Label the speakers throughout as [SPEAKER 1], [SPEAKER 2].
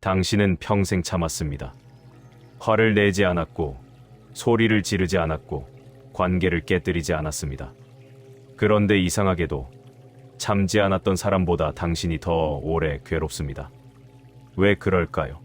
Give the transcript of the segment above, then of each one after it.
[SPEAKER 1] 당신은 평생 참았습니다. 화를 내지 않았고, 소리를 지르지 않았고, 관계를 깨뜨리지 않았습니다. 그런데 이상하게도 참지 않았던 사람보다 당신이 더 오래 괴롭습니다. 왜 그럴까요?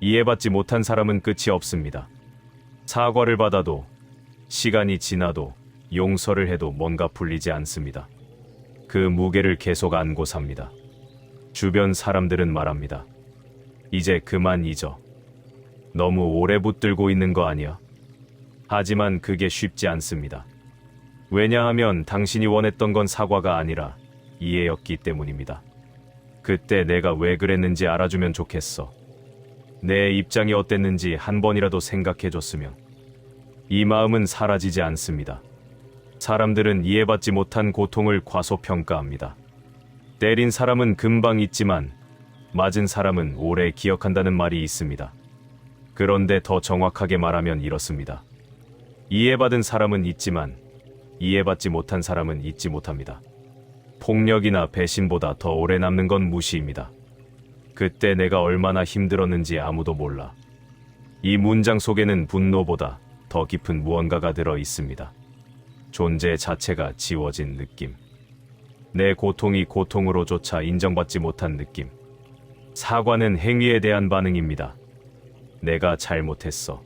[SPEAKER 1] 이해받지 못한 사람은 끝이 없습니다. 사과를 받아도, 시간이 지나도, 용서를 해도 뭔가 풀리지 않습니다. 그 무게를 계속 안고 삽니다. 주변 사람들은 말합니다. 이제 그만 잊어. 너무 오래 붙들고 있는 거 아니야? 하지만 그게 쉽지 않습니다. 왜냐하면 당신이 원했던 건 사과가 아니라 이해였기 때문입니다. 그때 내가 왜 그랬는지 알아주면 좋겠어. 내 입장이 어땠는지 한 번이라도 생각해줬으면. 이 마음은 사라지지 않습니다. 사람들은 이해받지 못한 고통을 과소평가합니다. 때린 사람은 금방 잊지만 맞은 사람은 오래 기억한다는 말이 있습니다. 그런데 더 정확하게 말하면 이렇습니다. 이해받은 사람은 잊지만 이해받지 못한 사람은 잊지 못합니다. 폭력이나 배신보다 더 오래 남는 건 무시입니다. 그때 내가 얼마나 힘들었는지 아무도 몰라. 이 문장 속에는 분노보다 더 깊은 무언가가 들어 있습니다. 존재 자체가 지워진 느낌. 내 고통이 고통으로조차 인정받지 못한 느낌. 사과는 행위에 대한 반응입니다. 내가 잘못했어.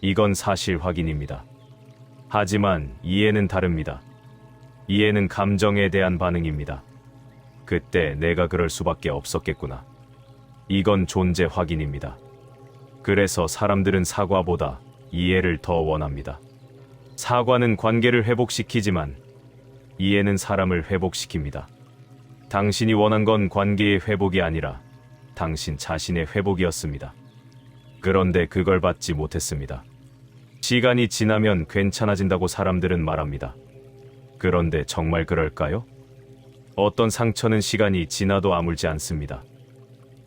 [SPEAKER 1] 이건 사실 확인입니다. 하지만 이해는 다릅니다. 이해는 감정에 대한 반응입니다. 그때 내가 그럴 수밖에 없었겠구나. 이건 존재 확인입니다. 그래서 사람들은 사과보다 이해를 더 원합니다. 사과는 관계를 회복시키지만 이해는 사람을 회복시킵니다. 당신이 원한 건 관계의 회복이 아니라 당신 자신의 회복이었습니다. 그런데 그걸 받지 못했습니다. 시간이 지나면 괜찮아진다고 사람들은 말합니다. 그런데 정말 그럴까요? 어떤 상처는 시간이 지나도 아물지 않습니다.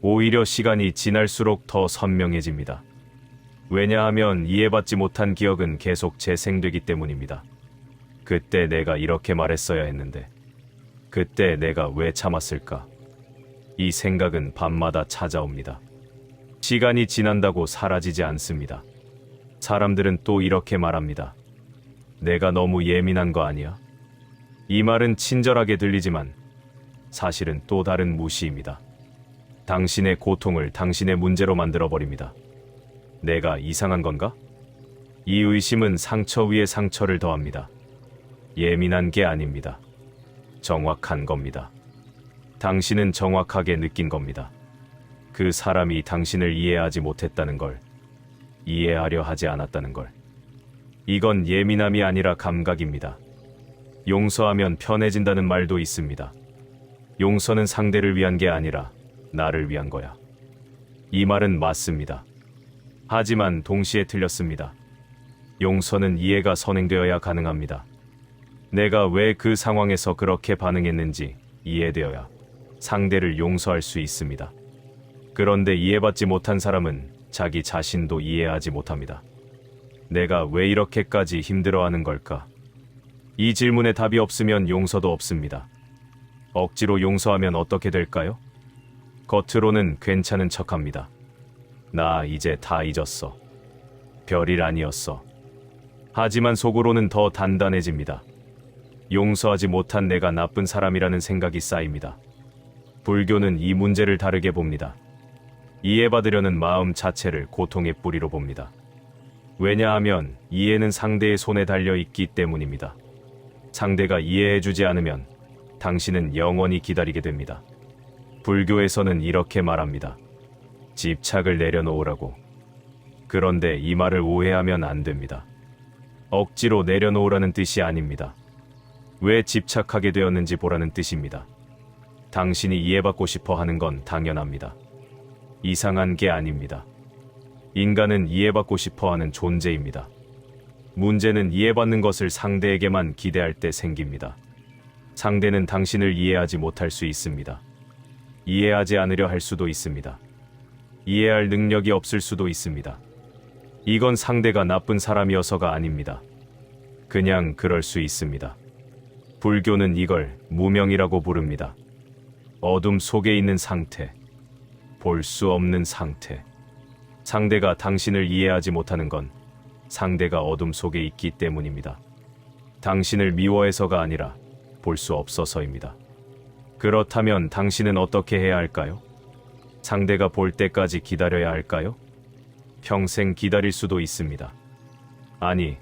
[SPEAKER 1] 오히려 시간이 지날수록 더 선명해집니다. 왜냐하면 이해받지 못한 기억은 계속 재생되기 때문입니다. 그때 내가 이렇게 말했어야 했는데, 그때 내가 왜 참았을까? 이 생각은 밤마다 찾아옵니다. 시간이 지난다고 사라지지 않습니다. 사람들은 또 이렇게 말합니다. 내가 너무 예민한 거 아니야? 이 말은 친절하게 들리지만 사실은 또 다른 무시입니다. 당신의 고통을 당신의 문제로 만들어버립니다. 내가 이상한 건가? 이 의심은 상처 위에 상처를 더합니다. 예민한 게 아닙니다. 정확한 겁니다. 당신은 정확하게 느낀 겁니다. 그 사람이 당신을 이해하지 못했다는 걸, 이해하려 하지 않았다는 걸. 이건 예민함이 아니라 감각입니다. 용서하면 편해진다는 말도 있습니다. 용서는 상대를 위한 게 아니라 나를 위한 거야. 이 말은 맞습니다. 하지만 동시에 틀렸습니다. 용서는 이해가 선행되어야 가능합니다. 내가 왜 그 상황에서 그렇게 반응했는지 이해되어야 상대를 용서할 수 있습니다. 그런데 이해받지 못한 사람은 자기 자신도 이해하지 못합니다. 내가 왜 이렇게까지 힘들어하는 걸까? 이 질문에 답이 없으면 용서도 없습니다. 억지로 용서하면 어떻게 될까요? 겉으로는 괜찮은 척 합니다. 나 이제 다 잊었어. 별일 아니었어. 하지만 속으로는 더 단단해집니다. 용서하지 못한 내가 나쁜 사람이라는 생각이 쌓입니다. 불교는 이 문제를 다르게 봅니다. 이해받으려는 마음 자체를 고통의 뿌리로 봅니다. 왜냐하면 이해는 상대의 손에 달려 있기 때문입니다. 상대가 이해해주지 않으면 당신은 영원히 기다리게 됩니다. 불교에서는 이렇게 말합니다. 집착을 내려놓으라고. 그런데 이 말을 오해하면 안 됩니다. 억지로 내려놓으라는 뜻이 아닙니다. 왜 집착하게 되었는지 보라는 뜻입니다. 당신이 이해받고 싶어 하는 건 당연합니다. 이상한 게 아닙니다. 인간은 이해받고 싶어 하는 존재입니다. 문제는 이해받는 것을 상대에게만 기대할 때 생깁니다. 상대는 당신을 이해하지 못할 수 있습니다. 이해하지 않으려 할 수도 있습니다. 이해할 능력이 없을 수도 있습니다. 이건 상대가 나쁜 사람이어서가 아닙니다. 그냥 그럴 수 있습니다. 불교는 이걸 무명이라고 부릅니다. 어둠 속에 있는 상태. 볼 수 없는 상태. 상대가 당신을 이해하지 못하는 건 상대가 어둠 속에 있기 때문입니다. 당신을 미워해서가 아니라 볼 수 없어서입니다. 그렇다면 당신은 어떻게 해야 할까요? 상대가 볼 때까지 기다려야 할까요? 평생 기다릴 수도 있습니다. 아니,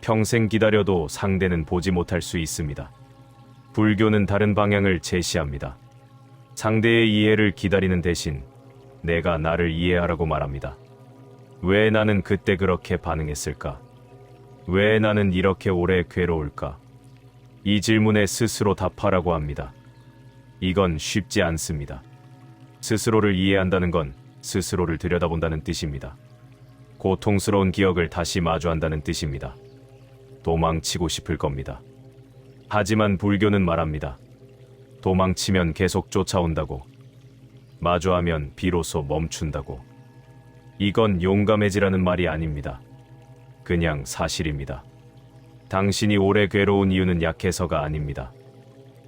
[SPEAKER 1] 평생 기다려도 상대는 보지 못할 수 있습니다. 불교는 다른 방향을 제시합니다. 상대의 이해를 기다리는 대신 내가 나를 이해하라고 말합니다. 왜 나는 그때 그렇게 반응했을까? 왜 나는 이렇게 오래 괴로울까? 이 질문에 스스로 답하라고 합니다. 이건 쉽지 않습니다. 스스로를 이해한다는 건 스스로를 들여다본다는 뜻입니다. 고통스러운 기억을 다시 마주한다는 뜻입니다. 도망치고 싶을 겁니다. 하지만 불교는 말합니다. 도망치면 계속 쫓아온다고. 마주하면 비로소 멈춘다고. 이건 용감해지라는 말이 아닙니다. 그냥 사실입니다. 당신이 오래 괴로운 이유는 약해서가 아닙니다.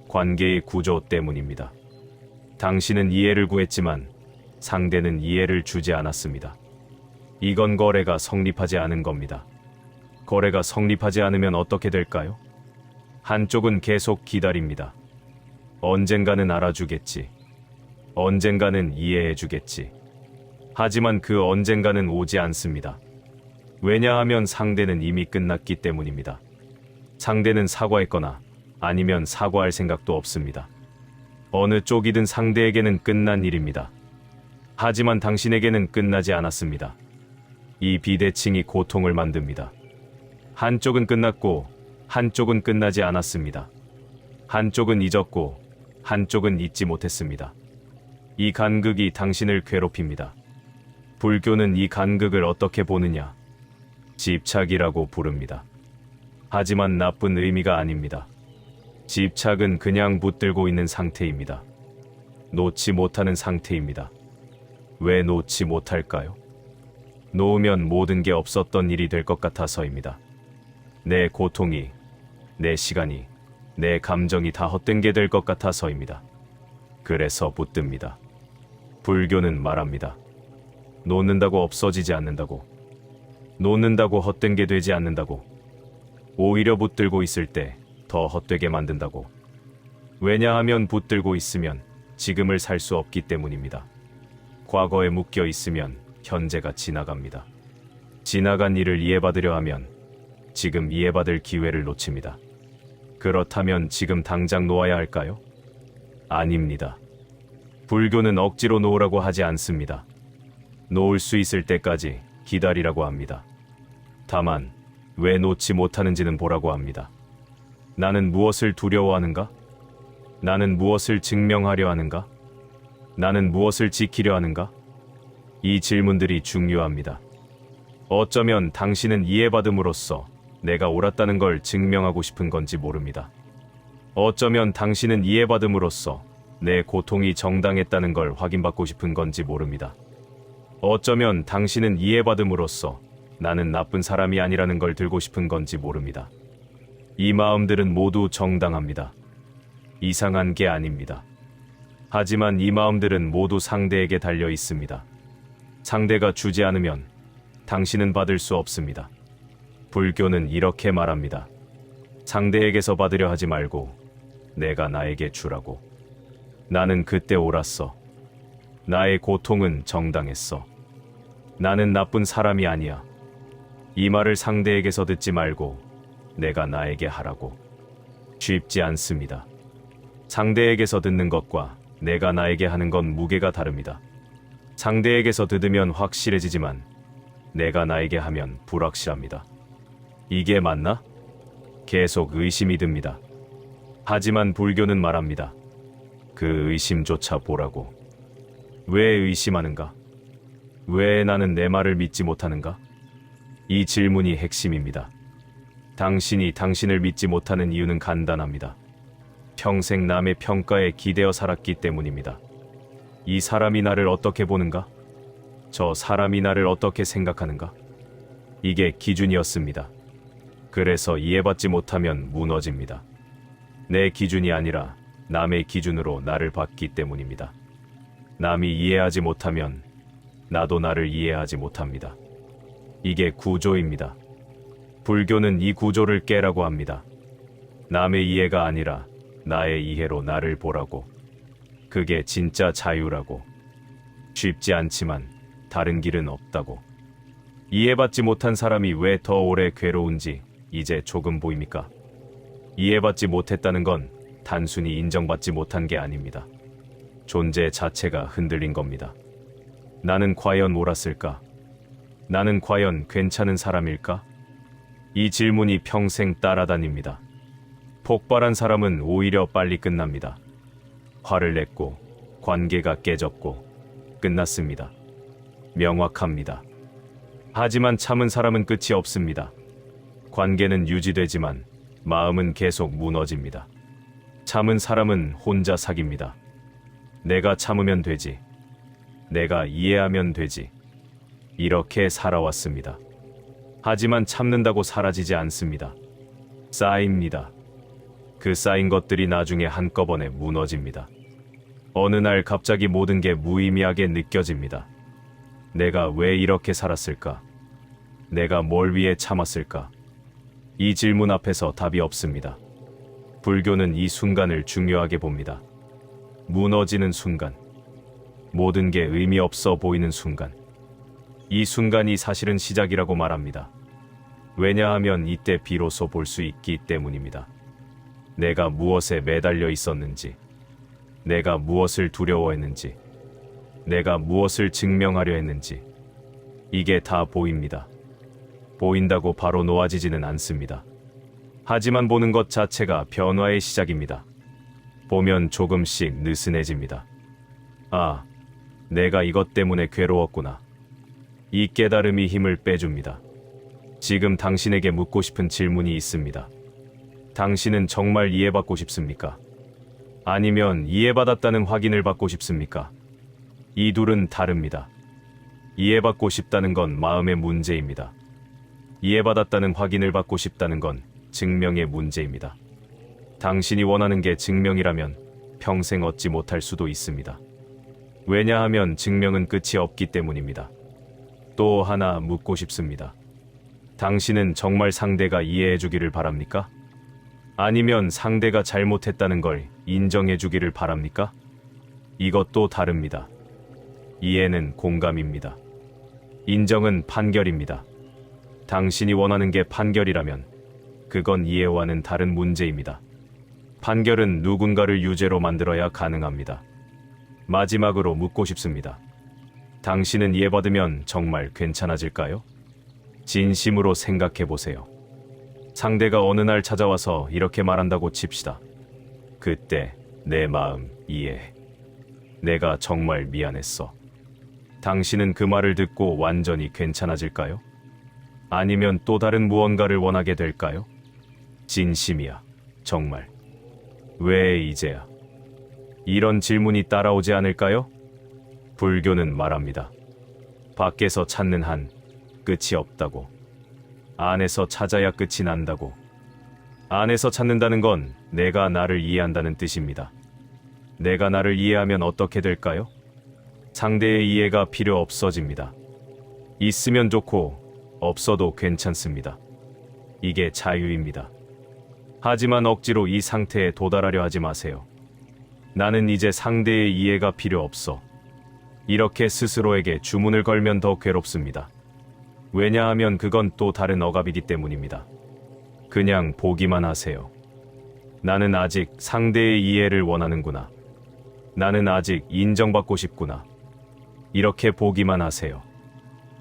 [SPEAKER 1] 관계의 구조 때문입니다. 당신은 이해를 구했지만 상대는 이해를 주지 않았습니다. 이건 거래가 성립하지 않은 겁니다. 거래가 성립하지 않으면 어떻게 될까요? 한쪽은 계속 기다립니다. 언젠가는 알아주겠지. 언젠가는 이해해주겠지. 하지만 그 언젠가는 오지 않습니다. 왜냐하면 상대는 이미 끝났기 때문입니다. 상대는 사과했거나 아니면 사과할 생각도 없습니다. 어느 쪽이든 상대에게는 끝난 일입니다. 하지만 당신에게는 끝나지 않았습니다. 이 비대칭이 고통을 만듭니다. 한쪽은 끝났고 한쪽은 끝나지 않았습니다. 한쪽은 잊었고 한쪽은 잊지 못했습니다. 이 간극이 당신을 괴롭힙니다. 불교는 이 간극을 어떻게 보느냐? 집착이라고 부릅니다. 하지만 나쁜 의미가 아닙니다. 집착은 그냥 붙들고 있는 상태입니다. 놓지 못하는 상태입니다. 왜 놓지 못할까요? 놓으면 모든 게 없었던 일이 될 것 같아서입니다. 내 고통이, 내 시간이, 내 감정이 다 헛된 게 될 것 같아서입니다. 그래서 붙듭니다. 불교는 말합니다. 놓는다고 없어지지 않는다고. 놓는다고 헛된 게 되지 않는다고. 오히려 붙들고 있을 때 더 헛되게 만든다고. 왜냐하면 붙들고 있으면 지금을 살 수 없기 때문입니다. 과거에 묶여 있으면 현재가 지나갑니다. 지나간 일을 이해받으려 하면 지금 이해받을 기회를 놓칩니다. 그렇다면 지금 당장 놓아야 할까요? 아닙니다. 불교는 억지로 놓으라고 하지 않습니다. 놓을 수 있을 때까지 기다리라고 합니다. 다만, 왜 놓지 못하는지는 보라고 합니다. 나는 무엇을 두려워하는가? 나는 무엇을 증명하려 하는가? 나는 무엇을 지키려 하는가? 이 질문들이 중요합니다. 어쩌면 당신은 이해받음으로써 내가 옳았다는 걸 증명하고 싶은 건지 모릅니다. 어쩌면 당신은 이해받음으로써 내 고통이 정당했다는 걸 확인받고 싶은 건지 모릅니다. 어쩌면 당신은 이해받음으로써 나는 나쁜 사람이 아니라는 걸 들고 싶은 건지 모릅니다. 이 마음들은 모두 정당합니다. 이상한 게 아닙니다. 하지만 이 마음들은 모두 상대에게 달려 있습니다. 상대가 주지 않으면 당신은 받을 수 없습니다. 불교는 이렇게 말합니다. 상대에게서 받으려 하지 말고 내가 나에게 주라고. 나는 그때 옳았어. 나의 고통은 정당했어. 나는 나쁜 사람이 아니야. 이 말을 상대에게서 듣지 말고 내가 나에게 하라고. 쉽지 않습니다. 상대에게서 듣는 것과 내가 나에게 하는 건 무게가 다릅니다. 상대에게서 듣으면 확실해지지만 내가 나에게 하면 불확실합니다. 이게 맞나? 계속 의심이 듭니다. 하지만 불교는 말합니다. 그 의심조차 보라고. 왜 의심하는가? 왜 나는 내 말을 믿지 못하는가? 이 질문이 핵심입니다. 당신이 당신을 믿지 못하는 이유는 간단합니다. 평생 남의 평가에 기대어 살았기 때문입니다. 이 사람이 나를 어떻게 보는가? 저 사람이 나를 어떻게 생각하는가? 이게 기준이었습니다. 그래서 이해받지 못하면 무너집니다. 내 기준이 아니라 남의 기준으로 나를 봤기 때문입니다. 남이 이해하지 못하면 나도 나를 이해하지 못합니다. 이게 구조입니다. 불교는 이 구조를 깨라고 합니다. 남의 이해가 아니라 나의 이해로 나를 보라고. 그게 진짜 자유라고. 쉽지 않지만 다른 길은 없다고. 이해받지 못한 사람이 왜 더 오래 괴로운지 이제 조금 보입니까? 이해받지 못했다는 건 단순히 인정받지 못한 게 아닙니다. 존재 자체가 흔들린 겁니다. 나는 과연 옳았을까? 나는 과연 괜찮은 사람일까? 이 질문이 평생 따라다닙니다. 폭발한 사람은 오히려 빨리 끝납니다. 화를 냈고, 관계가 깨졌고, 끝났습니다. 명확합니다. 하지만 참은 사람은 끝이 없습니다. 관계는 유지되지만 마음은 계속 무너집니다. 참은 사람은 혼자 사깁니다. 내가 참으면 되지. 내가 이해하면 되지. 이렇게 살아왔습니다. 하지만 참는다고 사라지지 않습니다. 쌓입니다. 그 쌓인 것들이 나중에 한꺼번에 무너집니다. 어느 날 갑자기 모든 게 무의미하게 느껴집니다. 내가 왜 이렇게 살았을까? 내가 뭘 위해 참았을까? 이 질문 앞에서 답이 없습니다. 불교는 이 순간을 중요하게 봅니다. 무너지는 순간. 모든 게 의미 없어 보이는 순간. 이 순간이 사실은 시작이라고 말합니다. 왜냐하면 이때 비로소 볼 수 있기 때문입니다. 내가 무엇에 매달려 있었는지, 내가 무엇을 두려워했는지, 내가 무엇을 증명하려 했는지, 이게 다 보입니다. 보인다고 바로 놓아지지는 않습니다. 하지만 보는 것 자체가 변화의 시작입니다. 보면 조금씩 느슨해집니다. 아, 내가 이것 때문에 괴로웠구나. 이 깨달음이 힘을 빼줍니다. 지금 당신에게 묻고 싶은 질문이 있습니다. 당신은 정말 이해받고 싶습니까? 아니면 이해받았다는 확인을 받고 싶습니까? 이 둘은 다릅니다. 이해받고 싶다는 건 마음의 문제입니다. 이해받았다는 확인을 받고 싶다는 건 증명의 문제입니다. 당신이 원하는 게 증명이라면 평생 얻지 못할 수도 있습니다. 왜냐하면 증명은 끝이 없기 때문입니다. 또 하나 묻고 싶습니다. 당신은 정말 상대가 이해해 주기를 바랍니까? 아니면 상대가 잘못했다는 걸 인정해 주기를 바랍니까? 이것도 다릅니다. 이해는 공감입니다. 인정은 판결입니다. 당신이 원하는 게 판결이라면 그건 이해와는 다른 문제입니다. 판결은 누군가를 유죄로 만들어야 가능합니다. 마지막으로 묻고 싶습니다. 당신은 이해받으면 정말 괜찮아질까요? 진심으로 생각해 보세요. 상대가 어느 날 찾아와서 이렇게 말한다고 칩시다. 그때 내 마음 이해해. 내가 정말 미안했어. 당신은 그 말을 듣고 완전히 괜찮아질까요? 아니면 또 다른 무언가를 원하게 될까요? 진심이야. 정말. 왜 이제야? 이런 질문이 따라오지 않을까요? 불교는 말합니다. 밖에서 찾는 한 끝이 없다고. 안에서 찾아야 끝이 난다고. 안에서 찾는다는 건 내가 나를 이해한다는 뜻입니다. 내가 나를 이해하면 어떻게 될까요? 상대의 이해가 필요 없어집니다. 있으면 좋고 없어도 괜찮습니다. 이게 자유입니다. 하지만 억지로 이 상태에 도달하려 하지 마세요. 나는 이제 상대의 이해가 필요 없어. 이렇게 스스로에게 주문을 걸면 더 괴롭습니다. 왜냐하면 그건 또 다른 억압이기 때문입니다. 그냥 보기만 하세요. 나는 아직 상대의 이해를 원하는구나. 나는 아직 인정받고 싶구나. 이렇게 보기만 하세요.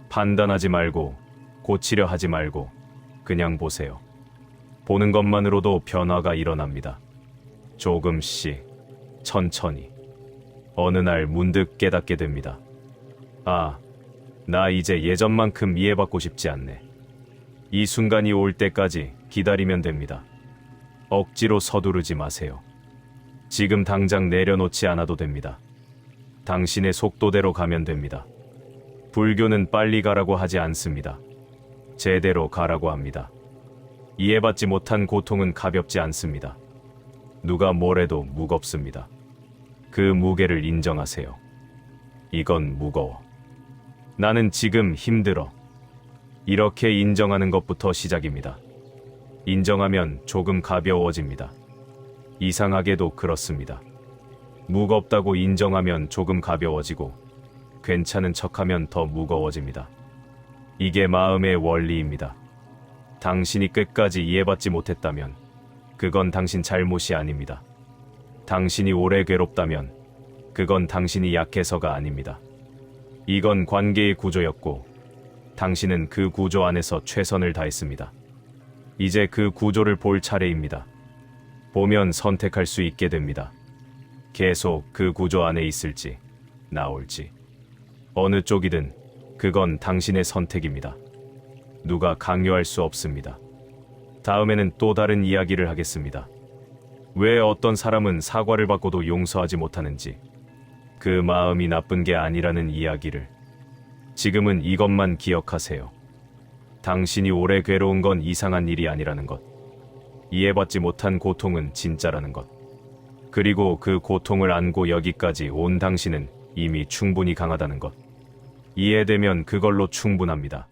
[SPEAKER 1] 판단하지 말고, 고치려 하지 말고, 그냥 보세요. 보는 것만으로도 변화가 일어납니다. 조금씩, 천천히. 어느 날 문득 깨닫게 됩니다. 아, 나 이제 예전만큼 이해받고 싶지 않네. 이 순간이 올 때까지 기다리면 됩니다. 억지로 서두르지 마세요. 지금 당장 내려놓지 않아도 됩니다. 당신의 속도대로 가면 됩니다. 불교는 빨리 가라고 하지 않습니다. 제대로 가라고 합니다. 이해받지 못한 고통은 가볍지 않습니다. 누가 뭐래도 무겁습니다. 그 무게를 인정하세요. 이건 무거워. 나는 지금 힘들어. 이렇게 인정하는 것부터 시작입니다. 인정하면 조금 가벼워집니다. 이상하게도 그렇습니다. 무겁다고 인정하면 조금 가벼워지고 괜찮은 척하면 더 무거워집니다. 이게 마음의 원리입니다. 당신이 끝까지 이해받지 못했다면 그건 당신 잘못이 아닙니다. 당신이 오래 괴롭다면 그건 당신이 약해서가 아닙니다. 이건 관계의 구조였고 당신은 그 구조 안에서 최선을 다했습니다. 이제 그 구조를 볼 차례입니다. 보면 선택할 수 있게 됩니다. 계속 그 구조 안에 있을지, 나올지. 어느 쪽이든 그건 당신의 선택입니다. 누가 강요할 수 없습니다. 다음에는 또 다른 이야기를 하겠습니다. 왜 어떤 사람은 사과를 받고도 용서하지 못하는지, 그 마음이 나쁜 게 아니라는 이야기를. 지금은 이것만 기억하세요. 당신이 오래 괴로운 건 이상한 일이 아니라는 것. 이해받지 못한 고통은 진짜라는 것. 그리고 그 고통을 안고 여기까지 온 당신은 이미 충분히 강하다는 것. 이해되면 그걸로 충분합니다.